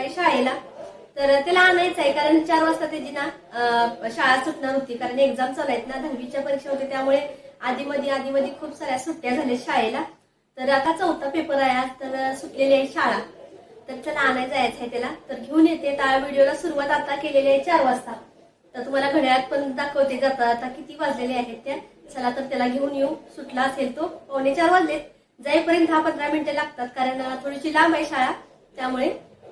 सकाळी शाळेला. तर त्याला आणायचं आहे कारण चार वाजता त्याची ना शाळा सुटणार होती. कारण एक्झाम चालू आहेत ना दहावीच्या परीक्षा होती त्यामुळे आधी मध्ये आधी मध्ये खूप साऱ्या सुट्ट्या झाल्या शाळेला. तर आता चौथा पेपर आहे आज. तर सुटलेली आहे शाळा. तर त्याला आणायला जायचं आहे त्याला. तर घेऊन येते. त्या व्हिडिओला सुरुवात आता केलेली आहे चार वाजता. तर तुम्हाला घड्याळात पण दाखवते जाता आता किती वाजलेले आहेत त्या. चला तर त्याला घेऊन येऊ. सुटला असेल तो. पावणे चार वाजलेत. जाईपर्यंत दहा पंधरा मिनिटं लागतात. कारण थोडीशी लांब आहे शाळा. त्यामुळे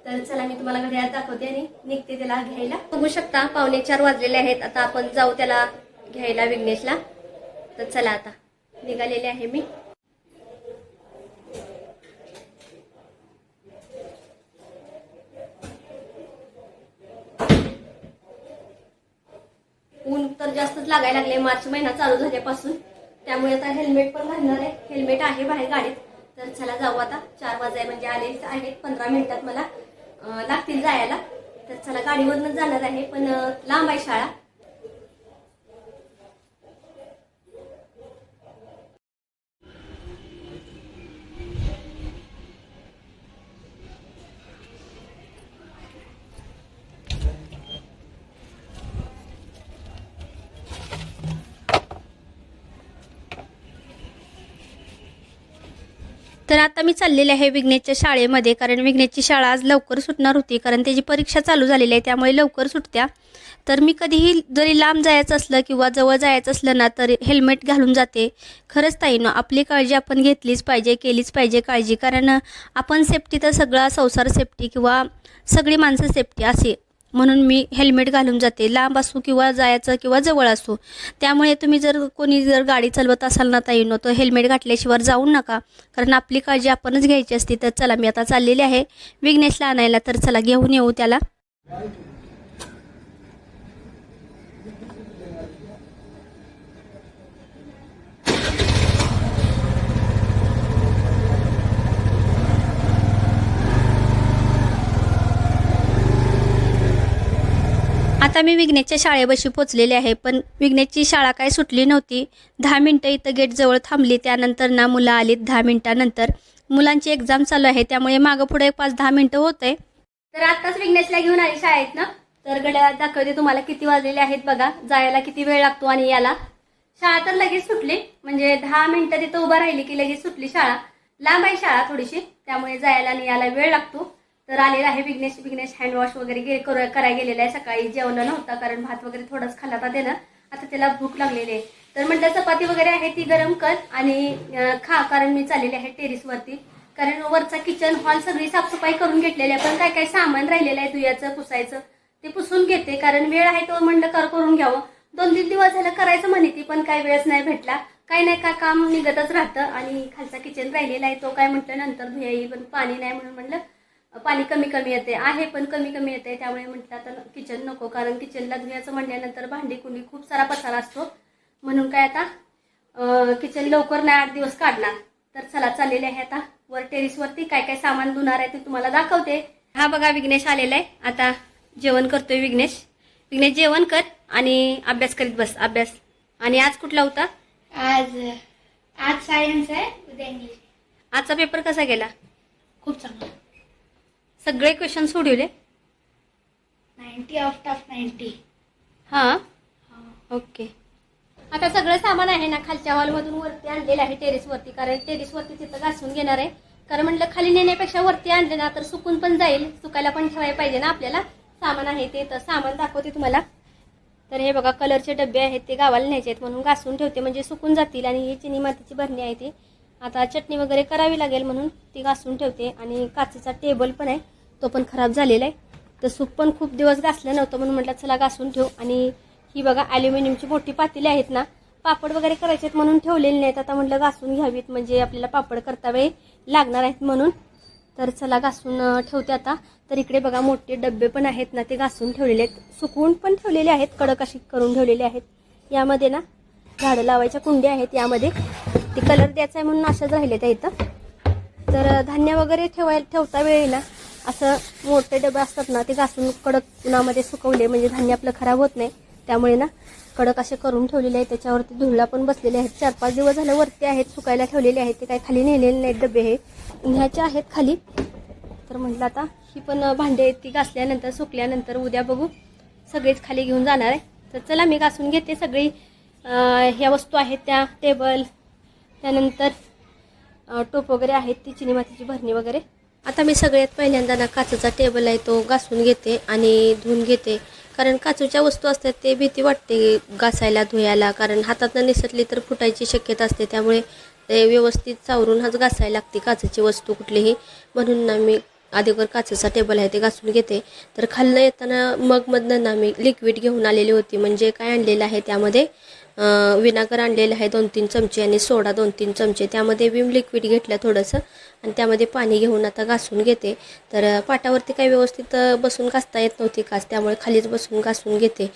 तर चला मी तुम्हाला घड्याळ दाखवते आणि निघते त्याला घ्यायला. बघू शकता पावणे चार वाजलेले आहेत. आता आपण जाऊ त्याला घ्यायला विघ्नेशला. तर चला आता निघालेले आहे मी. ऊन तर जास्तच लागायला लागले. मार्च महिना चालू झाल्यापासून. त्यामुळे आता हेल्मेट पण घालणार आहे. हेल्मेट आहे बाहेर गाडीत. तर चला जाऊ आता. चार वाजाय म्हणजे आले आहेत. पंधरा मिनिटात मला लागतील जायला. तर चला गाडीवरूनच जाणार आहे पण लांब आहे शाळा. तर आता मी चाललेले आहे विघ्नेशच्या शाळेमध्ये कारण विघ्नेशची शाळा आज लवकर सुटणार होती कारण त्याची परीक्षा चालू झालेली आहे त्यामुळे लवकर सुटत्या. तर मी कधीही जरी लांब जायचं असलं किंवा जवळ जायचं असलं ना तर हेल्मेट घालून जाते. खरंच ताईनं आपली काळजी आपण घेतलीच पाहिजे केलीच पाहिजे काळजी कारण आपण सेफ्टी तर सगळा संसार सेफ्टी किंवा सगळी माणसं सेफ्टी असे. म्हणून मी हेल्मेट घालून जाते. लांब असू किंवा जायचं किंवा जवळ असू. त्यामुळे तुम्ही जर कोणी जर गाडी चालवत असाल ना ताईनो तर हेल्मेट घातल्याशिवाय जाऊ नका. कारण आपली काळजी आपणच घ्यायची असते. तर चला मी आता चाललेली आहे. विघ्नेशला आणायला तर चला घेऊन येऊ त्याला. आता मी विघ्नेशच्या शाळेपाशी पोचलेले आहे पण विघ्नेशची शाळा काय सुटली नव्हती. दहा मिनटं इथं गेटजवळ थांबली. त्यानंतर ना मुलं आलीत. दहा मिनटानंतर मुलांची एक्झाम चालू आहे. त्यामुळे मागं पुढे एक पाच दहा मिनटं होत आहे तर आताच विघ्नेशला घेऊन आली शाळेत ना? तर घड्याळात दाखवते तुम्हाला किती वाजलेले आहेत बघा. जायला किती वेळ लागतो आणि याला. शाळा तर लगेच सुटली. म्हणजे दहा मिनिटं तिथं उभं राहिली की लगेच सुटली शाळा. लांब आहे शाळा थोडीशी. त्यामुळे जायला आणि याला वेळ लागतो. तर आलेला आहे विघ्नेश. विघ्नेश हँडवॉश वगैरे गे करायला गेलेला आहे. सकाळी जेवण नव्हता कारण भात वगैरे थोडंच खाल्ला होता त्यानं. आता त्याला भूक लागलेली आहे. तर म्हटलं चपाती वगैरे आहे ती गरम कर आणि खा कारण मी चाललेली आहे टेरिसवरती कारण वरचा किचन हॉल सगळी साफसफाई करून घेतलेली आहे. पण काय काय सामान राहिलेलं आहे दुयाचं पुसायचं ते पुसून घेते. कारण वेळ आहे तो म्हणलं कर करून घ्यावं. दोन तीन दिवस झालं करायचं म्हणे ती पण काय वेळच नाही भेटला. काही नाही का काम निघतच राहतं आणि खालचा किचन राहिलेला आहे. तो काय म्हटलं नंतर धुया येईल पण पाणी नाही म्हणून म्हणलं पाणी कमी कमी येते आहे पण कमी कमी येते त्यामुळे म्हटलं आता किचन नको. कारण किचनला धुयाचं म्हणल्यानंतर भांडी कुंडी खूप सारा पसारा असतो. म्हणून काय आता किचन लवकर नाही आठ दिवस काढणार. तर चला चाललेले आहे आता. वर टेरिसवरती काय काय सामान धुणार आहे ते तुम्हाला दाखवते. हा बघा विघ्नेश आलेला आहे. आता जेवण करतोय विघ्नेश. विघ्नेश जेवण कर आणि अभ्यास करीत बस. अभ्यास. आणि आज कुठला होता? आज आज सायन्स आहे उद्या इंग्लिश आजचा पेपर कसा गेला? खूप चांगला. सगळे क्वेश्चन सोडवले? नाईन्टी आउट ऑफ नाईन्टी हां? ओके आता सगळं सामान आहे ना खालच्या हॉलमधून वरती आणलेलं आहे टेरेसवरती कारण टेरेसवरती तिथं घासून घेणार आहे. कारण म्हटलं खाली नेण्यापेक्षा वरती आणले ना तर सुकून पण जाईल सुकायला पण ठेवायला पाहिजे ना आपल्याला. सामान आहे ते तर सामान दाखवते तुम्हाला. तर हे बघा कलरचे डबे आहेत ते गावाला न्यायचे आहेत म्हणून घासून ठेवते म्हणजे सुकून जातील. आणि ही चिनी मातीची भरणी आहे ती. आता चटणी वगैरे करावी लागेल म्हणून ती घासून ठेवते. आणि काचेचा टेबल पण आहे. तो पण खराब झालेला आहे. तर सूप पण खूप दिवस घासलं नव्हतं म्हणून म्हटलं चला घासून ठेव. आणि ही बघा ॲल्युमिनियमची मोठी पातेली आहेत ना पापड वगैरे करायचे आहेत म्हणून ठेवलेले नाहीत. आता म्हटलं घासून घ्यावीत. म्हणजे आपल्याला पापड करता वेळ लागणार आहेत म्हणून. तर चला घासून ठेवते आता. तर इकडे बघा मोठे डबे पण आहेत ना ते घासून ठेवलेले आहेत. सुकवून पण ठेवलेले आहेत कडक अशी करून ठेवलेले आहेत. यामध्ये ना झाडं लावायच्या कुंड्या आहेत यामध्ये. ते कलर द्यायचा आहे म्हणून अशाच राहिले त्या इथं. तर धान्य वगैरे ठेवायला ठेवता वेळी ना असं मोठे डबे असतात ना ते घासून कडक उन्हामध्ये सुकवले म्हणजे धान्य आपलं खराब होत नाही. त्यामुळे ना कडक असे करून ठेवलेले आहेत. त्याच्यावरती धुळला पण बसलेले आहेत. चार पाच दिवस झाले वरती आहेत सुकायला ठेवलेले आहेत. ते काही खाली नेलेले नाहीत डबे हे. न्यायचे आहेत खाली. तर म्हटलं आता ही पण भांडे आहेत ती घासल्यानंतर सुकल्यानंतर उद्या बघू. सगळेच खाली घेऊन जाणार आहे. तर चला मी घासून घेते सगळी. ह्या वस्तू आहेत त्या टेबल. त्यानंतर टोप वगैरे आहेत ती चिनी मातीची भरणी वगैरे. आता मी सगळ्यात पहिल्यांदा ना काचेचा टेबल आहे तो घासून घेते आणि धुवून घेते. कारण काचेच्या वस्तू असतात ते भीती वाटते घासायला धुयाला कारण हातातनं निसटली तर फुटायची शक्यता असते. त्यामुळे ते व्यवस्थित चावरून हाच घासायला लागते काचेची वस्तू कुठलीही. म्हणून ना मी अगोदर काचेचा टेबल आहे ते घासून घेते. तर खाल्लं येताना मगमधनं ना मी लिक्विड घेऊन आलेली होती. म्हणजे काय आणलेलं आहे त्यामध्ये? विनागर आणलेलं आहे दोन तीन चमचे आणि सोडा दोन तीन चमचे. त्यामध्ये विम लिक्विड घेतलं थोडंसं आणि त्यामध्ये पाणी घेऊन आता घासून घेते. तर पाटावरती काही व्यवस्थित बसून घासता येत नव्हती काच त्यामुळे खालीच बसून घासून घेते.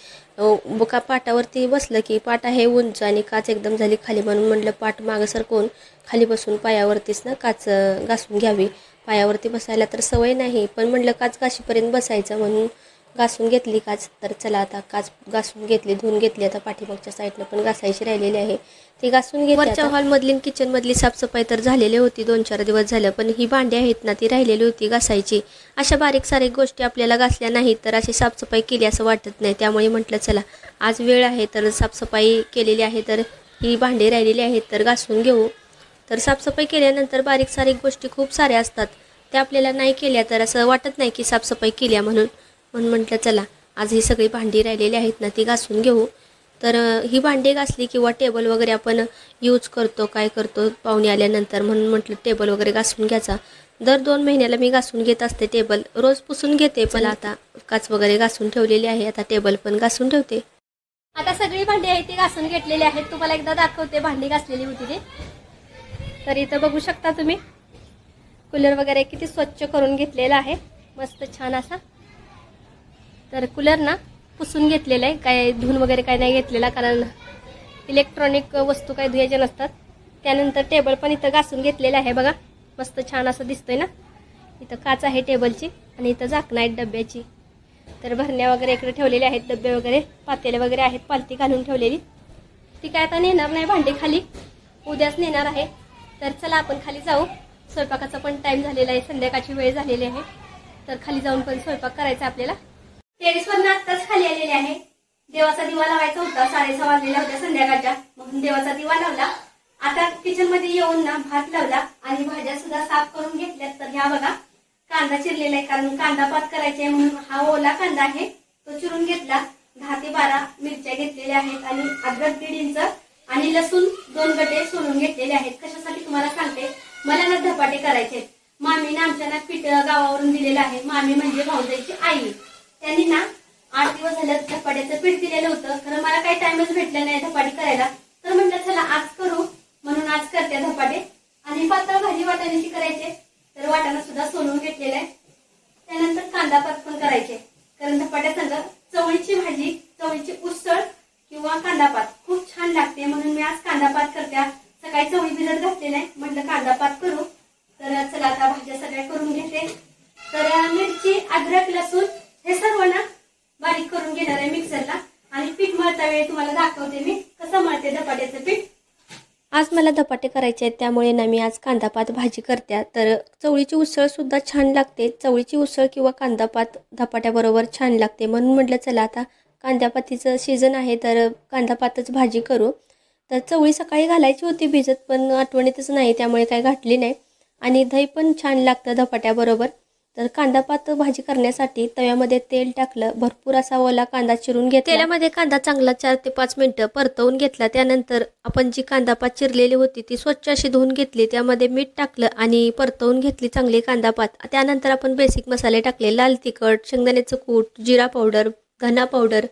का पाटावरती बसलं की पाट आहे उंच आणि काच एकदम झाली खाली म्हणून म्हटलं पाट मागं सरकवून खाली बसून पायावरतीच ना काच घासून घ्यावी. पायावरती बसायला तर सवय नाही पण म्हटलं काच घाशीपर्यंत बसायचं म्हणून घासून घेतली काच. तर चला आता काच घासून घेतली धुवून घेतली. आता पाठीमागच्या साईडनं पण घासायची राहिलेली आहे. ती घासून घेतली वरच्या हॉलमधली किचन मधली साफसफाई तर झालेली होती दोन चार दिवस झालं. पण ही भांडी आहेत ना ती राहिलेली होती घासायची. अशा बारीक सारीक गोष्टी आपल्याला घासल्या नाहीत तर अशी साफसफाई केली असं वाटत नाही. त्यामुळे म्हटलं चला आज वेळ आहे तर साफसफाई केलेली आहे तर ही भांडी राहिलेली आहेत तर घासून घेऊ. तर साफसफाई केल्यानंतर बारीक सारीक गोष्टी खूप साऱ्या असतात. त्या आपल्याला नाही केल्या तर असं वाटत नाही की साफसफाई केल्या म्हणून. म्हणून म्हटलं चला आज ही सगळी भांडी राहिलेली आहेत ना ती घासून घेऊ. तर ही भांडी घासली किंवा टेबल वगैरे आपण यूज करतो काय करतो पाहुणे आल्यानंतर म्हणून म्हटलं टेबल वगैरे घासून घ्यायचा. दर दोन महिन्याला मी घासून घेत असते टेबल. रोज पुसून घेते पण आता काच वगैरे घासून ठेवलेली आहे आता टेबल पण घासून ठेवते. आता सगळी भांडी आहे ती घासून घेतलेली आहेत. तुम्हाला एकदा दाखवते भांडी घासलेली होती ती. तर इथं बघू शकता तुम्ही. कूलर वगैरे किती स्वच्छ करून घेतलेला आहे. मस्त छान असा. तर कूलर ना पुसून घेतलेला आहे. काय धुवून वगैरे काय नाही घेतलेला कारण इलेक्ट्रॉनिक वस्तू काही धुयाच्या नसतात. त्यानंतर टेबल पण इथं घासून घेतलेलं आहे बघा. मस्त छान असं दिसतंय ना. इथं काच आहे टेबलची आणि इथं झाकणं आहेत डब्याची. तर भरण्या वगैरे इकडे ठेवलेले आहेत डबे वगैरे. पातेले वगैरे आहेत पालती घालून ठेवलेली. ती काय आता नेणार नाही भांडी खाली. उद्याच नेणार आहे. तर चला आपण खाली जाऊ. स्वयंपाकाचा पण टाईम झालेला आहे. संध्याकाळची वेळ झालेली आहे. तर खाली जाऊन पण स्वयंपाक करायचा आपल्याला. टेरेसवर आत्ताच खाली आलेले आहे. देवाचा दिवा लावायचा होता साडेसहा वाजलेल्या होत्या संध्याकाळच्या. म्हणून देवाचा दिवा लावला. आता किचनमध्ये येऊन ना भात लावला आणि भाज्या सुद्धा साफ करून घेतल्यात. तर ह्या बघा कांदा चिरलेला आहे कारण कांदा पात करायचा आहे म्हणून हा ओला कांदा आहे तो चिरून घेतला. दहा ते बारा मिरच्या घेतलेल्या आहेत आणि अद्रक दीड इंच आणि लसूण दोन गटे सोलून घेतलेले आहेत. कशासाठी तुम्हाला सांगते? मला ना धपाटे करायचे मामीने आमच्या ना पीठ गावावरून दिलेलं आहे. मामी म्हणजे भाऊजाईची आई. त्यांनी ना आठ दिवस झालं धपाट्याचं पीठ दिलेलं होतं. खरं मला काही टाइमच भेटला नाही धपाटी करायला. तर म्हटलं चला आज करू. म्हणून आज करते धपाटे. आणि पातळ भाजी वाटाण्याची करायचे. तर वाटाणा सुद्धा सोलून घेतलेला आहे. त्यानंतर कांदा पात पण करायचे. कारण धपाट्या संग चवळीची भाजी चवळीची उसळ किंवा कांदापात खूप छान लागते. म्हणून मी आज कांदापात करते. सकाळी चवळी भिजत घातलेलं आहे म्हटलं कांदापात करू. तर चला आता भाज्या सगळ्या करून घेते. तर मिरची अद्रक लसूण हे सर्व ना बारीक करून घेणार आहे मिक्सरला. आणि पीठ मळता वेळी तुम्हाला दाखवते मी कसं मळते धपाट्याचं पीठ. आज मला धपाटे करायचे आहेत त्यामुळे ना मी आज कांदापात भाजी करत्या तर चवळीची उसळसुद्धा छान लागते. चवळीची उसळ किंवा कांदापात धपाट्याबरोबर छान लागते. म्हणून म्हटलं चला आता कांद्यापातीचं सीझन आहे तर कांदापातच भाजी करू. तर चवळी सकाळी घालायची होती भिजत पण आठवणीतच नाही त्यामुळे काय घातली नाही. आणि दही पण छान लागतं धपाट्याबरोबर. तर कांदापात भाजी करण्यासाठी तव्यामध्ये तेल टाकलं भरपूर असा ओला कांदा चिरून घेतला. तेलामध्ये कांदा चांगला चार ते पाच मिनिटं परतवून घेतला. त्यानंतर आपण जी कांदापात चिरलेली होती ती स्वच्छ अशी धुवून घेतली. त्यामध्ये मीठ टाकलं आणि परतवून घेतली चांगली कांदापात त्यानंतर आपण बेसिक मसाले टाकले. लाल तिखट शेंगदाण्याचं कूट जिरा पावडर धना पावडर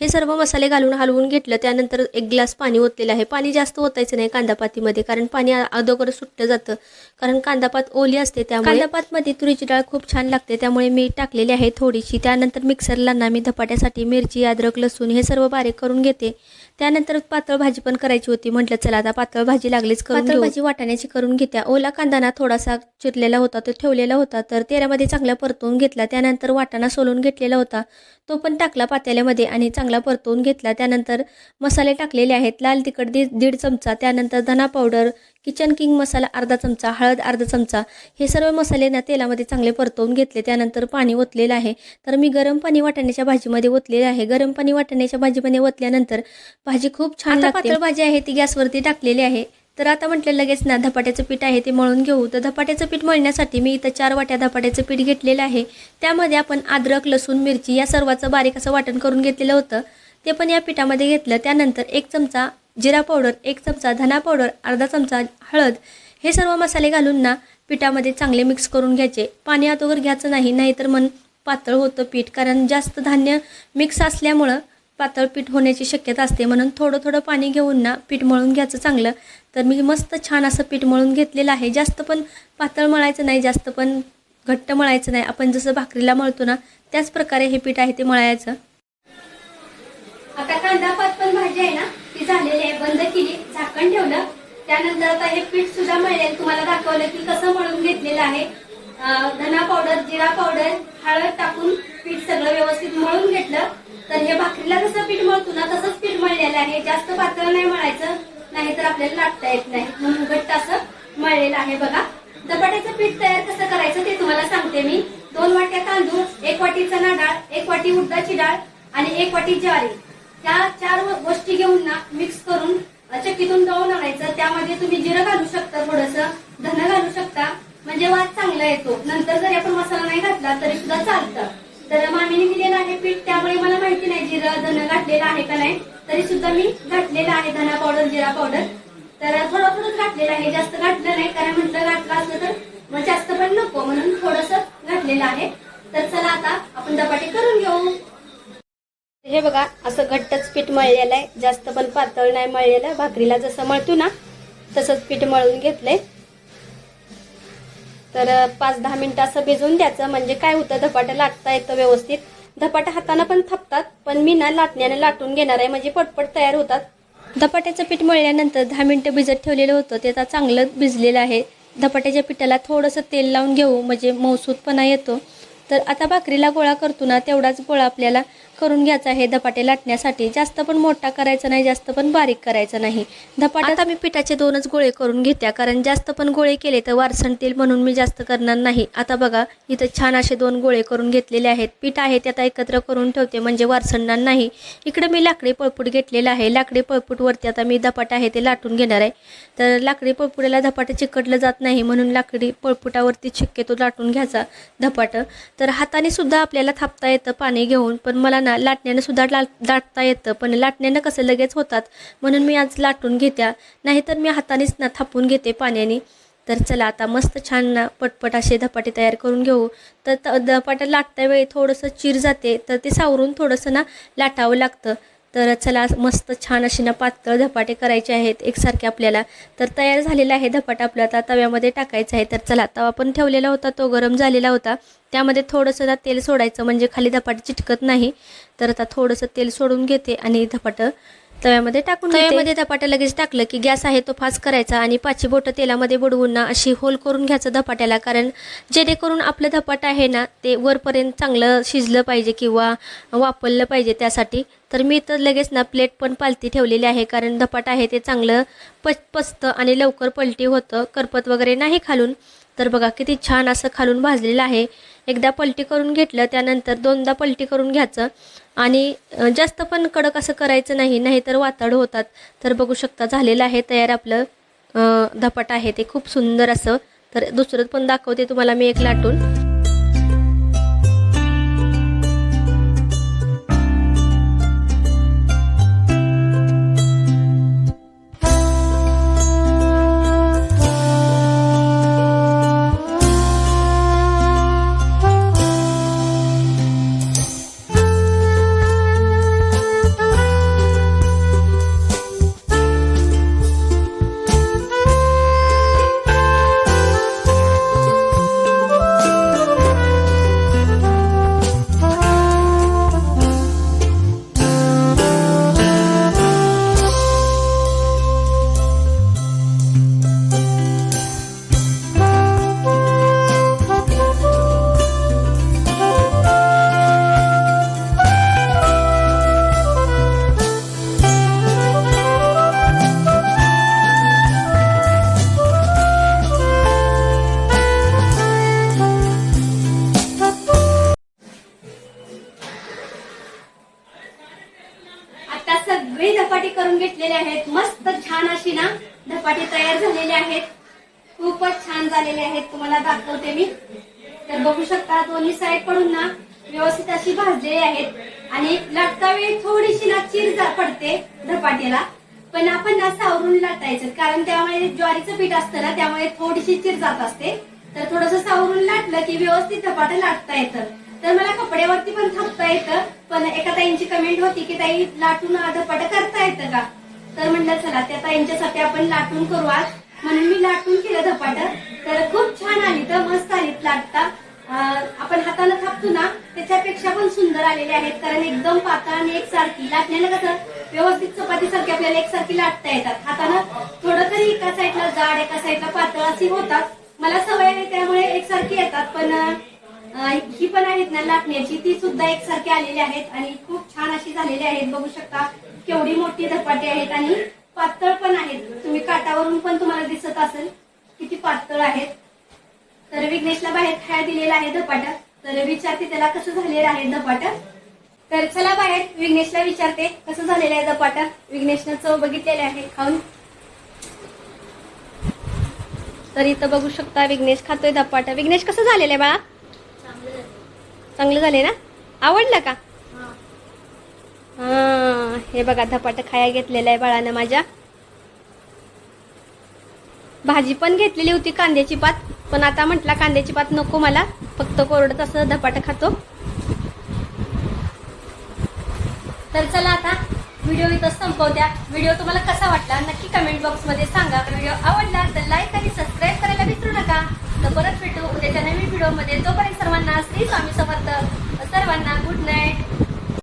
हे सर्व मसाले घालून हलवून घेतलं. त्यानंतर एक ग्लास पाणी ओतलेलं आहे. पाणी जास्त ओतायचं नाही कांदापातीमध्ये कारण पाणी अगोदर सुटलं जातं. कारण कांदापात ओली असते त्यामुळे कांदापातमध्ये तुरीची डाळ खूप छान लागते. त्यामुळे मी टाकलेली आहे थोडीशी. त्यानंतर मिक्सरला ना मी धपाट्यासाठी मिरची अद्रक लसूण हे सर्व बारीक करून घेते. त्यानंतर पातळ भाजी पण करायची होती. म्हटलं चला आता पातळ भाजी लागलीच पातळ भाजी वाटाण्याची करून घेत्या. ओला कांदा ना थोडासा चिरलेला होता तो ठेवलेला होता. तर तेलामध्ये चांगला परतवून घेतला. त्यानंतर वाटाणा सोलून घेतलेला होता. तो पण टाकला पातेल्यामध्ये आणि चांगला चांगला परतवून घेतला. त्यानंतर मसाले टाकलेले आहेत. लाल तिखट दीड दीड चमचा. त्यानंतर धना पावडर किचन किंग मसाला अर्धा चमचा हळद अर्धा चमचा हे सर्व मसाले ना तेलामध्ये चांगले परतवून घेतले. त्यानंतर पाणी ओतलेलं आहे. तर मी गरम पाणी वाटाण्याच्या भाजीमध्ये ओतलेलं आहे. गरम पाणी वाटाण्याच्या भाजीमध्ये ओतल्यानंतर भाजी खूप छान लागते. पातळ भाजी आहे ती गॅसवरती टाकलेली आहे. तर आता म्हटलं लगेच ना धपाट्याचं पीठ आहे ते मळून घेऊ. तर धपाट्याचं पीठ मळण्यासाठी मी इथं चार वाट्या धपाट्याचं पीठ घेतलेलं आहे. त्यामध्ये आपण अद्रक लसूण मिरची या सर्वाचं बारीक असं वाटण करून घेतलेलं होतं. ते पण या पिठामध्ये घेतलं. त्यानंतर एक चमचा जिरा पावडर एक चमचा धना पावडर अर्धा चमचा हळद हे सर्व मसाले घालून ना पिठामध्ये चांगले मिक्स करून घ्यायचे. पाणी अगोदर घ्यायचं नाही नाहीतर मन पातळ होतं पीठ कारण जास्त धान्य मिक्स असल्यामुळं पातळ पीठ होण्याची शक्यता असते. म्हणून थोडं थोडं पाणी घेऊन ना पीठ मळून घ्यायचं चांगलं. तर मी मस्त छान असं पीठ मळून घेतलेलं आहे. जास्त पण पातळ मळायचं नाही जास्त पण घट्ट मळायचं नाही. आपण जसं भाकरीला मळतो ना त्याच प्रकारे हे पीठ आहे ते मळायचं. आता कांदा पात पण भाजी आहे ना ती झालेली आहे बंद केली झाकण ठेवलं. त्यानंतर आता हे पीठ सुद्धा मिळेल तुम्हाला दाखवलं की कसं मळून घेतलेलं आहे. धना पावडर जिरा पावडर हळद टाकून पीठ सगळं व्यवस्थित मळून घेतलं. तर हे भाकरीला जसं पीठ मळतो ना तसंच पीठ मळलेलं आहे. जास्त पातळ नाही मळायचं नाहीतर आपल्याला लाटता येत नाही. म्हणून घट्ट असं मळलेलं आहे बघा. धपाट्याचं पीठ तयार कसं करायचं ते तुम्हाला सांगते मी. दोन वाट्या तांदूळ एक वाटी चणा डाळ एक वाटी उडदाची डाळ आणि एक वाटी ज्वारी. त्या चार गोष्टी घेऊन ना मिक्स करून चक्कीतून दळून आणायचं त्यामध्ये तुम्ही जिरं घालू शकता थोडस धन घालू शकता. म्हणजे वाद चांगला येतो. नंतर जरी आपण मसाला नाही घातला तरी सुद्धा चालतं. तर मामीने दिलेलं आहे पीठ त्यामुळे मला माहिती नाही जिरं धन घातलेलं आहे का नाही. तरी सुद्धा मी घातलेलं आहे धना पावडर जिरा पावडर तर थोडं थोडंच घातलेलं आहे. जास्त घातलं नाही कारण म्हटलं घातलं असलं तर मग जास्त पण नको. म्हणून थोडस घातलेलं आहे. तर चला आता आपण चपाटी करून घेऊ. हे बघा असं घट्टच पीठ मळलेलं आहे. जास्त पण पातळ नाही मळलेलं. भाकरीला जसं मळतो ना तसंच पीठ मळून घेतलंय. तर पाच दहा मिनिटं असं भिजवून द्यायचं. म्हणजे काय होतं धपाटं लाटता येतं व्यवस्थित. धपाटा हातानं पण थापतात पण मी ना लाटण्याने लाटून घेणार आहे. म्हणजे पटपट तयार होतात. धपाट्याचं पीठ मळल्यानंतर दहा मिनिटं भिजत ठेवलेलं होतं. ते आता चांगलं भिजलेलं आहे. धपाट्याच्या पिठाला थोडंसं तेल लावून घेऊ. म्हणजे मौसूदपणा येतो. तर आता भाकरीला गोळा करतो ना तेवढाच गोळा आपल्याला करून घ्यायचा आहे. धपाटे लाटण्यासाठी जास्त पण मोठा करायचा नाही जास्त पण बारीक करायचा नाही. धपाटा आता मी पिठाचे दोनच गोळे करून घेत्या कारण जास्त पण गोळे केले तर वारसणतील म्हणून मी जास्त करणार नाही. आता बघा इथं छान असे दोन गोळे करून घेतलेले आहेत. पीठ आहे ते आता एकत्र करून ठेवते म्हणजे वारसणणार नाही. इकडे मी लाकडी पळपूट घेतलेलं आहे. लाकडी पळपूटवरती आता मी धपाट आहे ते लाटून घेणार आहे. तर लाकडी पळपुड्याला धपाटं चिकटलं जात नाही म्हणून लाकडी पळपुटावरती शक्यतो लाटून घ्यायचा धपाटं. तर हाताने सुद्धा आपल्याला थापता येतं पाणी घेऊन पण मला ना लाटण्यानं सुद्धा ला लाटता येतं. पण लाटण्यानं कसं लगेच होतात? म्हणून मी आज लाटून घेत्या. नाहीतर मी हातानेच ना थापून घेते पाण्याने. तर चला आता मस्त छान ना पटपट असे धपाटे तयार करून घेऊ. तर त- धपाटा लाटता वेळी थोडंसं चिर जाते. तर ते सावरून थोडंसं ना लाटावं लागतं. तर चला मस्त छान अशी ना पातळ धपाटे करायचे आहेत एकसारखे आपल्याला. तर तयार झालेला आहे धपाटा आपला. आता तव्यामध्ये टाकायचा आहे. तर चला तवा पण ठेवलेला होता तो गरम झालेला होता. त्यामध्ये थोडंसं ना तेल सोडायचं म्हणजे खाली धपाटे चिटकत नाही. तर आता थोडंसं तेल सोडून घेते आणि धपाटं तव्यामध्ये टाकून तव्यामध्ये धपाट्या लगेच टाकलं की गॅस आहे तो फास्ट करायचा आणि पाचशे बोटं तेलामध्ये बुडवून ना अशी होल करून घ्यायचं धपाट्याला. कारण जेणेकरून आपलं धपाट आहे ना ते वरपर्यंत चांगलं शिजलं पाहिजे किंवा वापरलं पाहिजे त्यासाठी. तर मी तर लगेच ना प्लेट पण पालती ठेवलेली आहे कारण धपाट आहे ते चांगलं पच पचतं आणि लवकर पलटी होतं. करपत वगैरे नाही खालून. तर बघा किती छान असं खालून भाजलेलं आहे. एकदा पलटी करून घेतलं त्यानंतर दोनदा पलटी करून घ्यायचं. आणि जास्त पण कडक असं करायचं नाही नाहीतर वाताड होतात. तर बघू शकता झालेलं आहे तयार आपलं धपाट आहे ते. खूप सुंदर असं. तर दुसरं पण दाखवते तुम्हाला मी एक लाटून. दोन्ही साईडकडून ना व्यवस्थित अशी भाजलेली आहेत. आणि लाटता वेळी थोडीशी ना चीर पडते धपाट्याला. पण आपण ना सावरून लाटायचं. कारण त्यामुळे ज्वारीचं पीठ असतं ना त्यामुळे थोडीशी चिर जात असते. तर थोडस सावरून लाटलं की व्यवस्थित धपाटं लाटता येतं. तर मला कपड्यावरती पण थापता येतं. पण एका ताईंची कमेंट होती की ताई लाटून धपाटं करता येतं का? तर म्हणलं चला त्या ताईंच्यासाठी आपण लाटून करू आज म्हणून मी लाटून केलं धपाटं. तर खूप छान आली तर मस्त आली. लाटता आपण हातानं थापतो ना त्याच्यापेक्षा पण सुंदर आलेले आहेत. कारण एकदम पातळ आणि एकसारखी लाटण्याला कसं व्यवस्थित चपाती सारखी आपल्याला एकसारखी लाटता येतात. हातानं थोडं तरी एका साईडला जाड एका साईडला पातळ अशी होतात. मला सवय आहे त्यामुळे एकसारखी येतात पण ही पण आहेत ना लाटण्याची. ती सुद्धा एकसारखी आलेली आहेत आणि खूप छान अशी झालेली आहेत. बघू शकता केवढी मोठी धपाटी आहेत आणि पातळ पण आहेत. तुम्ही काटावरून पण तुम्हाला दिसत असेल किती पातळ आहेत. तर विघ्नेशला बाहेर खायला दिलेला आहे धपाटा. तर विचारते त्याला कसं झालेलं आहे धपाटा. तर चला बाहेर विघ्नेशला विचारते कसं झालेलं आहे धपाटा. विघ्नेशनं चव बघितलेले आहे खाऊन. तर इथं बघू शकता विघ्नेश खातोय धपाटा. विघ्नेश कसं झालेलं आहे बाळा? चांगलं झाले ना? आवडलं का? हा हे बघा धपाटा खाया घेतलेला आहे बाळानं माझ्या. भाजी पण घेतलेली होती कांद्याची पात पण आता म्हटला कांद्याची पात नको मला. फक्त कोरडत असं धपाटा खातो. तर चला आता व्हिडिओ इथं संपवत्या. व्हिडिओ तुम्हाला कसा वाटला नक्की कमेंट बॉक्समध्ये सांगा. व्हिडिओ आवडला तर लाईक आणि सबस्क्राईब करायला विसरू नका. तर परत भेटू उद्याच्या नवीन व्हिडिओमध्ये तोपर्यंत सर्वांना श्री स्वामी समर्थ. सर्वांना गुड नाईट